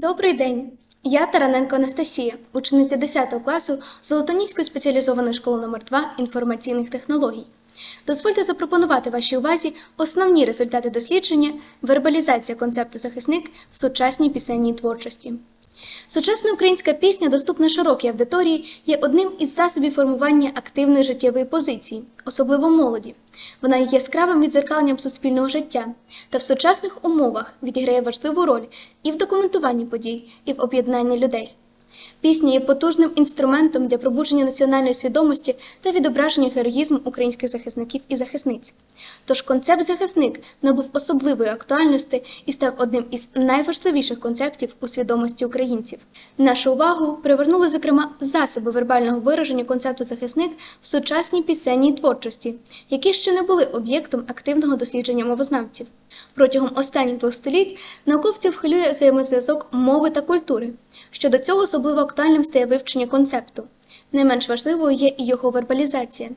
Добрий день! Я Тараненко Анастасія, учениця 10 класу Золотоніської спеціалізованої школи номер 2 інформаційних технологій. Дозвольте запропонувати вашій увазі основні результати дослідження вербалізація концепту захисник в сучасній пісенній творчості. Сучасна українська пісня, доступна широкій аудиторії, є одним із засобів формування активної життєвої позиції, особливо молоді. Вона є яскравим відзеркаленням суспільного життя та в сучасних умовах відіграє важливу роль і в документуванні подій, і в об'єднанні людей. Пісня є потужним інструментом для пробудження національної свідомості та відображення героїзму українських захисників і захисниць. Тож концепт захисник набув особливої актуальності і став одним із найважливіших концептів у свідомості українців. Нашу увагу привернули, зокрема, засоби вербального вираження концепту захисник в сучасній пісенній творчості, які ще не були об'єктом активного дослідження мовознавців. Протягом останніх двох століть науковців хвилює взаємозв'язок мови та культури. Щодо цього особливо актуальним стає вивчення концепту. Не менш важливою є і його вербалізація.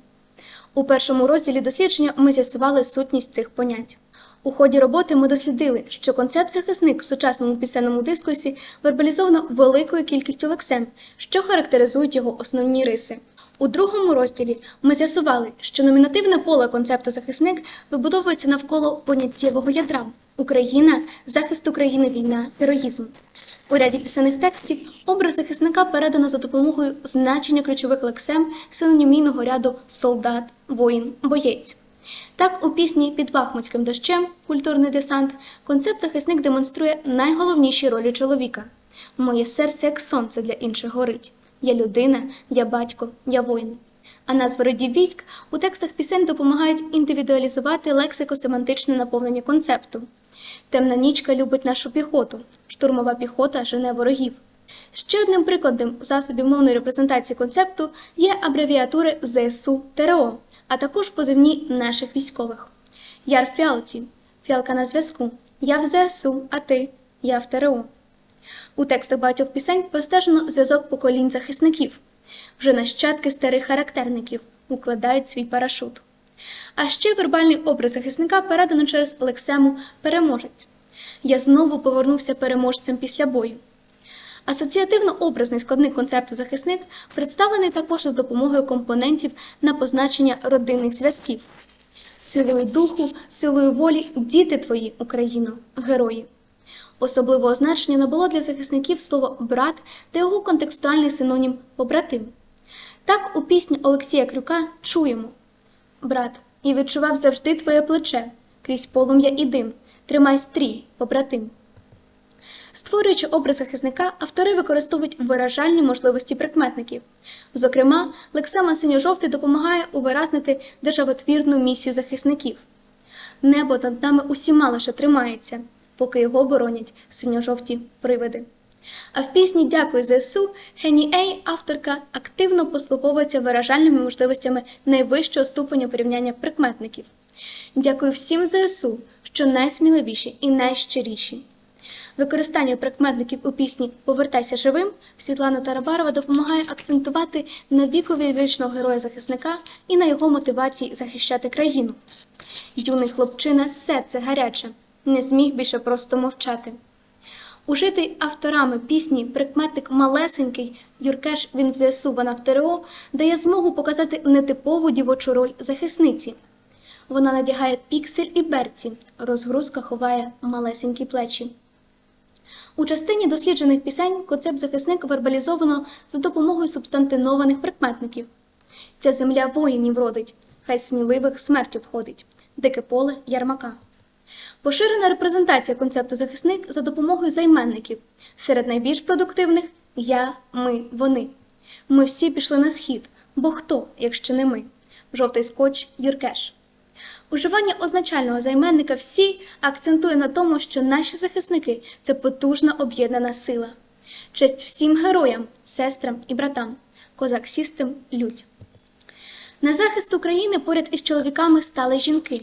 У першому розділі дослідження ми з'ясували сутність цих понять. У ході роботи ми дослідили, що концепт захисник в сучасному пісенному дискурсі вербалізовано великою кількістю лексем, що характеризують його основні риси. У другому розділі ми з'ясували, що номінативне поле концепту захисник вибудовується навколо поняттєвого ядра Україна, захист України, війна, героїзм. У ряді пісенних текстів образ захисника передано за допомогою значення ключових лексем синонімійного ряду солдат, воїн, боєць. Так, у пісні Під Бахмутським дощем культурний десант концепт захисник демонструє найголовніші ролі чоловіка. Моє серце як сонце для інших горить. Я людина, я батько, я воїн. А назви родів військ у текстах пісень допомагають індивідуалізувати лексико-семантичне наповнення концепту. Темна нічка любить нашу піхоту, штурмова піхота жене ворогів. Ще одним прикладом засобів мовної репрезентації концепту є абревіатури ЗСУ ТРО, а також позивні наших військових. Я в фіалці, фіалка на зв'язку. Я в ЗСУ, а ти, я в ТРО. У текстах багатьох пісень простежено зв'язок поколінь захисників. Вже нащадки старих характерників укладають свій парашут. А ще вербальний образ захисника передано через лексему переможець. Я знову повернувся переможцем після бою. Асоціативно-образний складник концепту захисник представлений також за допомогою компонентів на позначення родинних зв'язків. Силою духу, силою волі, діти твої, Україно, герої. Особливого значення набуло для захисників слово брат та його контекстуальний синонім побратим. Так у пісні Олексія Крюка чуємо брат, і відчував завжди твоє плече, крізь полум'я і дим, тримай стрій, побратим. Створюючи образ захисника, автори використовують виражальні можливості прикметників. Зокрема, лексема синьо-жовтий допомагає увиразнити державотвірну місію захисників. Небо над нами усіма лише тримається, поки його боронять синьо-жовті привиди. А в пісні Дякую ЗСУ Гені Ей, авторка, активно послуговується виражальними можливостями найвищого ступеня порівняння прикметників. Дякую всім ЗСУ, що найсміливіші і найщиріші. Використання прикметників у пісні Повертайся живим Світлана Тарабарова допомагає акцентувати на вікові ліричного героя-захисника і на його мотивації захищати країну. Юний хлопчина серце гаряче, не зміг більше просто мовчати. Ужитий авторами пісні прикметник малесенький Юркеш він в ЗСУ вона в дає змогу показати нетипову дівочу роль захисниці. Вона надягає піксель і берці, розгрузка ховає малесенькі плечі. У частині досліджених пісень концепт захисник вербалізовано за допомогою субстантинованих прикметників. Ця земля воїнів родить, хай сміливих смерть обходить, дике поле ярмака. Поширена репрезентація концепту захисник за допомогою займенників. Серед найбільш продуктивних я, ми, вони. Ми всі пішли на схід, бо хто, якщо не ми? Жовтий скотч Юркеш. Уживання означального займенника всі акцентує на тому, що наші захисники це потужна об'єднана сила. Честь всім героям, сестрам і братам, козак сістем лють. На захист України поряд із чоловіками стали жінки.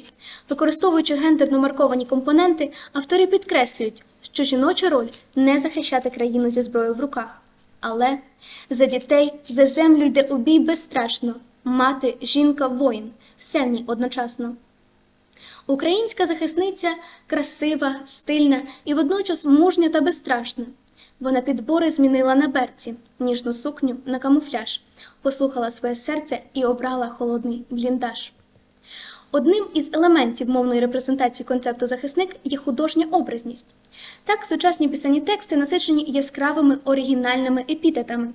Використовуючи гендерно марковані компоненти, автори підкреслюють, що жіноча роль не захищати країну зі зброєю в руках. Але за дітей, за землю йде у бій безстрашно мати, жінка, воїн, все в ній одночасно. Українська захисниця красива, стильна і водночас мужня та безстрашна. Вона підбори змінила на берці, ніжну сукню на камуфляж, послухала своє серце і обрала холодний бліндаж. Одним із елементів мовної репрезентації концепту захисник є художня образність. Так, сучасні пісенні тексти насичені яскравими оригінальними епітетами.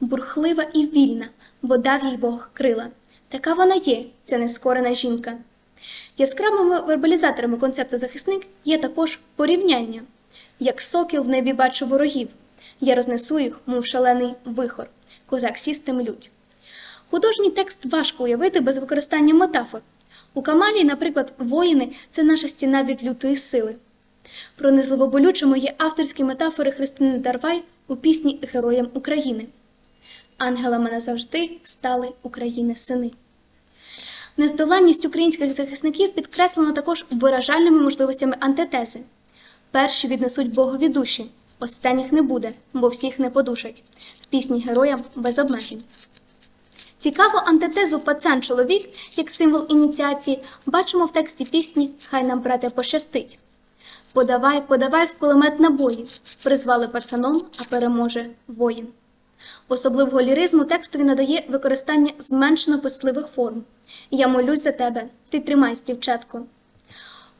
Бурхлива і вільна, бо дав їй Бог крила. Така вона є, ця нескорена жінка. Яскравими вербалізаторами концепту захисник є також порівняння. Як сокіл в небі бачу ворогів, я рознесу їх, мов шалений вихор, козак сістим лють. Художній текст важко уявити без використання метафор. У Камалії, наприклад, воїни це наша стіна від лютої сили. Пронизливо болючими є авторські метафори Христини Дарвай у пісні Героям України. Ангелами назавжди стали України сини. Нездоланність українських захисників підкреслено також виражальними можливостями антитези. Перші віднесуть Богові душі, останніх не буде, бо всіх не подушать. В пісні героям без обмежень. Цікаво антитезу пацан чоловік як символ ініціації бачимо в тексті пісні Хай нам, брате, пощастить. Подавай, подавай в кулемет набої, призвали пацаном, а переможе воїн. Особливого ліризму текстові надає використання зменшено писливих форм. Я молюсь за тебе, ти тримайся, дівчатко.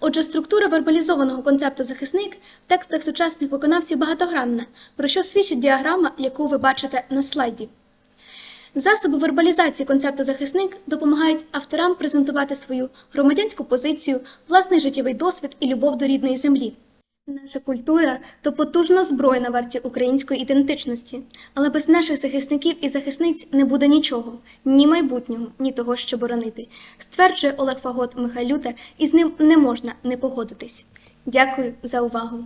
Отже, структура вербалізованого концепту захисник в текстах сучасних виконавців багатогранна, про що свідчить діаграма, яку ви бачите на слайді. Засоби вербалізації концепту захисник допомагають авторам презентувати свою громадянську позицію, власний життєвий досвід і любов до рідної землі. Наша культура то потужна зброя на варті української ідентичності, але без наших захисників і захисниць не буде нічого, ні майбутнього, ні того, що боронити, стверджує Олег Фагот Михайлюта, і з ним не можна не погодитись. Дякую за увагу.